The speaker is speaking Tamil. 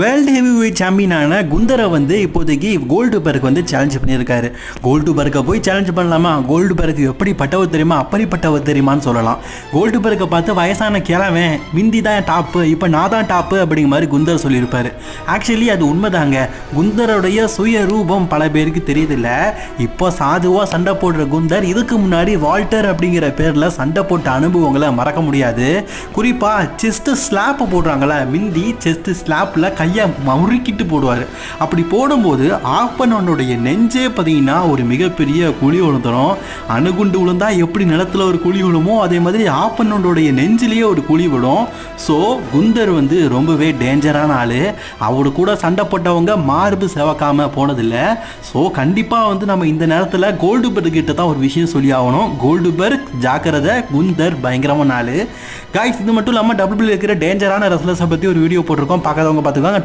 வேர்ல்டு ஹெவி வெயிட் சாம்பியனான குந்தரை வந்து இப்போதைக்கு கோல்டு பர்க் வந்து சேலஞ்ச் பண்ணியிருக்காரு. கோல்டு பர்க்கை போய் சேலஞ்ச் பண்ணலாமா? கோல்டு பர்க் எப்படிப்பட்டவர் தெரியுமா? அப்படிப்பட்டவர் தெரியுமான்னு சொல்லலாம். கோல்டு பர்க்கை பார்த்து வயசான கிழவன் விந்தி தான் டாப்பு இப்போ நான் தான் டாப்பு அப்படிங்கிற மாதிரி குந்தர் சொல்லியிருப்பார். ஆக்சுவலி அது உண்மைதாங்க. குந்தருடைய சுய ரூபம் பல பேருக்கு தெரியுதில்ல. இப்போ சாதுவாக சண்டை போடுற குந்தர் இதுக்கு முன்னாடி வால்டர் அப்படிங்கிற பேரில் சண்டை போட்ட அனுபவங்களை மறக்க முடியாது. குறிப்பாக செஸ்ட்டு ஸ்லாப் போடுறாங்களா மிந்தி செஸ்ட் ஸ்லாப்பில் கையை முறுக்கிட்டு போடுவார். அப்படி போடும்போது ஆப்பனனுடைய நெஞ்சே பார்த்தீங்கன்னா ஒரு மிகப்பெரிய குழி விழுந்துடும் அணுகுண்டு விழுந்தா எப்படி நிலத்துல ஒரு குழி விழுமோ அதே மாதிரி ஆப்பனனுடைய நெஞ்சிலேயே ஒரு குழி விடும் ஸோ குந்தர் வந்து ரொம்பவே டேஞ்சரான ஆள். அவரு கூட சண்டைப்பட்டவங்க மார்பு செவக்காமல் போனதில்லை. ஸோ கண்டிப்பாக வந்து நம்ம இந்த நேரத்தில் கோல்டு பெர்க் கிட்ட தான் ஒரு விஷயம் சொல்லி ஆகணும். கோல்டு பெர்க் ஜாக்கிரதை குந்தர் பயங்கரமான ஆள். காய்ஸ் இது மட்டும் இல்லாமல் டபுள் இருக்கிற டேஞ்சரான ரெஸ்லர்ஸை பற்றி ஒரு வீடியோ போட்டிருக்கோம். பார்க்காதவங்க பார்த்துக்கோங்க.